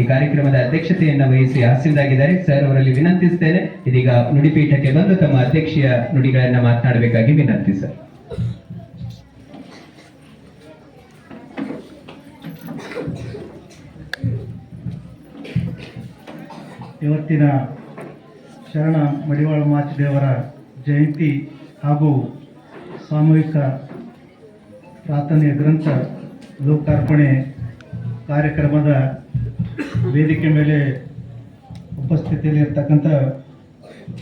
ಈ ಕಾರ್ಯಕ್ರಮದ ಅಧ್ಯಕ್ಷತೆಯನ್ನು ವಹಿಸಿ ಹಾಸ್ಯದಾಗಿದ್ದಾರೆ. ಸರ್, ಅವರಲ್ಲಿ ವಿನಂತಿಸ್ತೇನೆ. ಇದೀಗ ನುಡಿಪೀಠಕ್ಕೆ ಬಂದು ತಮ್ಮ ಅಧ್ಯಕ್ಷೀಯ ನುಡಿಗಳನ್ನ ಮಾತನಾಡಬೇಕಾಗಿ ವಿನಂತಿ, ಸರ್. ಇವತ್ತಿನ ಶರಣ ಮಡಿವಾಳ ಮಾಚದೇವರ ಜಯಂತಿ ಹಾಗೂ ಸಾಮೂಹಿಕ ಪ್ರಾರ್ಥನೆಯ ಗ್ರಂಥ ಲೋಕಾರ್ಪಣೆ ಕಾರ್ಯಕ್ರಮದ ವೇದಿಕೆ ಮೇಲೆ ಉಪಸ್ಥಿತಿಯಲ್ಲಿ ಉಪಸ್ಥಿತಿಯಲ್ಲಿರ್ತಕ್ಕಂಥ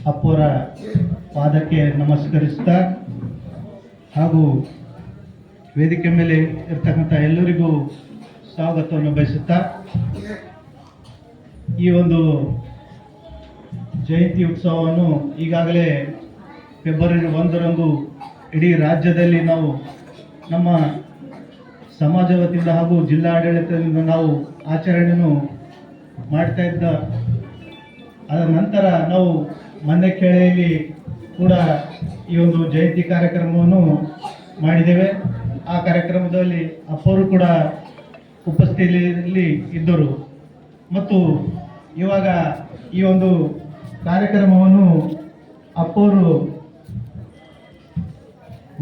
ಅಪ್ಪೋರ ಪಾದಕ್ಕೆ ನಮಸ್ಕರಿಸ್ತಾ ಹಾಗೂ ವೇದಿಕೆ ಮೇಲೆ ಇರ್ತಕ್ಕಂಥ ಎಲ್ಲರಿಗೂ ಸ್ವಾಗತವನ್ನು ಬಯಸುತ್ತಾ ಈ ಒಂದು ಜಯಂತಿ ಉತ್ಸವವನ್ನು ಈಗಾಗಲೇ ಫೆಬ್ರವರಿ ಒಂದರಂದು ಇಡೀ ರಾಜ್ಯದಲ್ಲಿ ನಾವು ನಮ್ಮ ಸಮಾಜ ವತಿಯಿಂದ ಹಾಗೂ ಜಿಲ್ಲಾಡಳಿತದಿಂದ ನಾವು ಆಚರಣೆಯನ್ನು ಮಾಡ್ತಾ ಇದ್ದ ಅದರ ನಂತರ ನಾವು ಮನ್ನೆಕೇಳೆಯಲ್ಲಿ ಕೂಡ ಈ ಒಂದು ಜಯಂತಿ ಕಾರ್ಯಕ್ರಮವನ್ನು ಮಾಡಿದ್ದೇವೆ. ಆ ಕಾರ್ಯಕ್ರಮದಲ್ಲಿ ಅಪ್ಪರು ಕೂಡ ಉಪಸ್ಥಿತಿಯಲ್ಲಿ ಇದ್ದರು. ಮತ್ತು ಇವಾಗ ಈ ಒಂದು ಕಾರ್ಯಕ್ರಮವನ್ನು ಅಪ್ಪವರು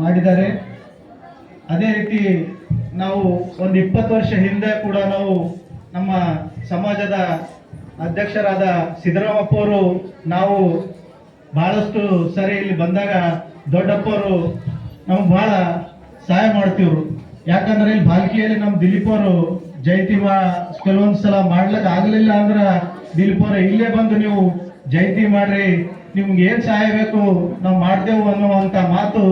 ಮಾಡಿದ್ದಾರೆ. ಅದೇ ರೀತಿ ನಾವು ಒಂದು ಇಪ್ಪತ್ತು ವರ್ಷ ಹಿಂದೆ ಕೂಡ ನಾವು ನಮ್ಮ ಸಮಾಜದ ಅಧ್ಯಕ್ಷರಾದ ಸಿದ್ದರಾಮಪ್ಪವರು ನಾವು ಬಹಳಷ್ಟು ಸರಿ ಇಲ್ಲಿ ಬಂದಾಗ ದೊಡ್ಡಪ್ಪವರು ನಮ್ಗೆ ಬಹಳ ಸಹಾಯ ಮಾಡ್ತೀವ್ರು. ಯಾಕಂದ್ರೆ ಇಲ್ಲಿ ಬಾಲ್ಕಿಯಲ್ಲಿ ನಮ್ಮ ದಿಲೀಪ್ ಅವರು ಜಯಂತಿ ಮಾ ಕೆಲವೊಂದು ಸಲ ಮಾಡ್ಲಿಕ್ಕೆ ಆಗಲಿಲ್ಲ ಅಂದ್ರೆ ದಿಲೀಪ್ ಅವರು, ಇಲ್ಲೇ ಬಂದು ನೀವು ಜಯಂತಿ ಮಾಡ್ರಿ, ನಿಮ್ಗೆ ಏನ್ ಸಹಾಯ ಬೇಕು ನಾವು ಮಾಡ್ತೇವು ಅನ್ನುವಂತ ಮಾತು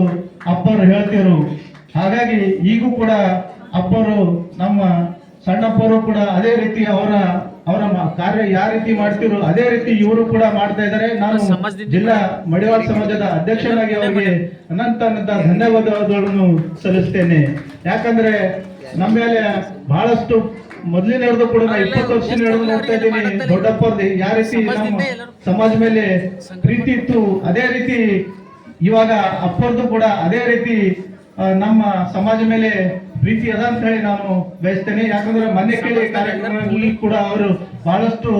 ಅಪ್ಪರು ಹೇಳ್ತಿರು ಹಾಗಾಗಿ ಈಗೂ ಕೂಡ ಅಪ್ಪರು ನಮ್ಮ ಸಣ್ಣಪ್ಪರು ಕೂಡ ಅದೇ ರೀತಿ ಅವರ ಅವರ ಕಾರ್ಯ ಯಾವ ರೀತಿ ಮಾಡ್ತಿರೋ ಅದೇ ರೀತಿ ಇವರು ಕೂಡ ಮಾಡ್ತಾ ಇದ್ದಾರೆ. ನಾನು ಜಿಲ್ಲಾ ಮಡಿವಾಳ ಸಮಾಜದ ಅಧ್ಯಕ್ಷನಾಗಿ ಅವರಿಗೆ ಅನಂತ ಅನಂತ ಧನ್ಯವಾದಗಳನ್ನು ಸಲ್ಲಿಸ್ತೇನೆ. ಯಾಕಂದ್ರೆ ನಮ್ಮ ಮೇಲೆ ಬಹಳಷ್ಟು ಮೊದಲಿನ ಹಿಡಿದು ಕೂಡ ಇಪ್ಪತ್ತು ವರ್ಷ ನೋಡ್ತಾ ಇದ್ದೀನಿ. ದೊಡ್ಡಪ್ಪರ್ದು ಯಾವ ರೀತಿ ನಮ್ಮ ಸಮಾಜ ಮೇಲೆ ಪ್ರೀತಿ ಇತ್ತು ಅದೇ ರೀತಿ ಇವಾಗ ಅಪ್ಪರ್ದು ಕೂಡ ಅದೇ ರೀತಿ ನಮ್ಮ ಸಮಾಜ ಮೇಲೆ ಪ್ರೀತಿ ಅದ ಅಂತ ಹೇಳಿ ನಾನು ಬಯಸ್ತೇನೆ. ಯಾಕಂದ್ರೆ ಮನೆ ಕೇಳಿ ಕಾರ್ಯಕ್ರಮದಲ್ಲಿ ಕೂಡ ಅವರು ಬಹಳಷ್ಟು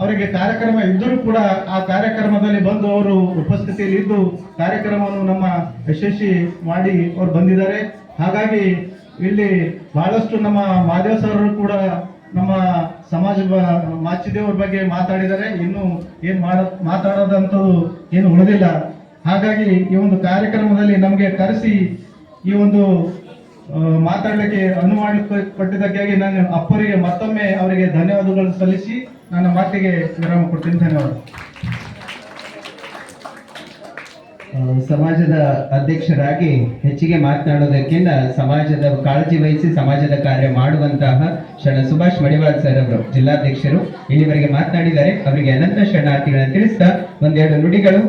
ಅವರಿಗೆ ಕಾರ್ಯಕ್ರಮ ಇದ್ದರೂ ಕೂಡ ಆ ಕಾರ್ಯಕ್ರಮದಲ್ಲಿ ಬಂದು ಅವರು ಉಪಸ್ಥಿತಿಯಲ್ಲಿ ಇದ್ದು ಕಾರ್ಯಕ್ರಮವನ್ನು ನಮ್ಮ ಯಶಸ್ವಿ ಮಾಡಿ ಅವ್ರು ಬಂದಿದ್ದಾರೆ. ಹಾಗಾಗಿ ಇಲ್ಲಿ ಬಹಳಷ್ಟು ನಮ್ಮ ಮಾದೇವ್ ಸರ್ ಕೂಡ ನಮ್ಮ ಸಮಾಜ ಮಾಚಿದೇವ್ರ ಬಗ್ಗೆ ಮಾತಾಡಿದ್ದಾರೆ. ಇನ್ನು ಏನು ಮಾಡ ಮಾತಾಡೋದಂತೂ ಏನು ಉಳಿದಿಲ್ಲ. ಹಾಗಾಗಿ ಈ ಒಂದು ಕಾರ್ಯಕ್ರಮದಲ್ಲಿ ನಮಗೆ ಕರೆಸಿ ಈ ಒಂದು ಮಾತಾಡಲಿಕ್ಕೆ ಅನುವು ಮಾಡಿಕೊಟ್ಟಿದ್ದಕ್ಕಾಗಿ ನಾನು ಅಪ್ಪರಿಗೆ ಮತ್ತೊಮ್ಮೆ ಅವರಿಗೆ ಧನ್ಯವಾದಗಳನ್ನು ಸಲ್ಲಿಸಿ ನನ್ನ ಮಾತಿಗೆ ವಿರಾಮ ಕೊಡ್ತೀನಿ. ಧನ್ಯವಾದ. ಸಮಾಜದ ಅಧ್ಯಕ್ಷರಾಗಿ ಹೆಚ್ಚಿಗೆ ಮಾತನಾಡೋದಕ್ಕಿಂತ ಸಮಾಜದ ಕಾಳಜಿ ವಹಿಸಿ ಸಮಾಜದ ಕಾರ್ಯ ಮಾಡುವಂತಹ ಶರಣ ಸುಭಾಷ್ ಮಡಿವಾಳ್ ಸರ್ ಅವರು, ಜಿಲ್ಲಾಧ್ಯಕ್ಷರು ಇಲ್ಲಿವರೆಗೆ ಮಾತನಾಡಿದ್ದಾರೆ. ಅವರಿಗೆ ಅನಂತ ಶರಣಾರ್ಥಿಗಳನ್ನು ತಿಳಿಸ್ತಾ ಒಂದೆರಡು ನುಡಿಗಳು.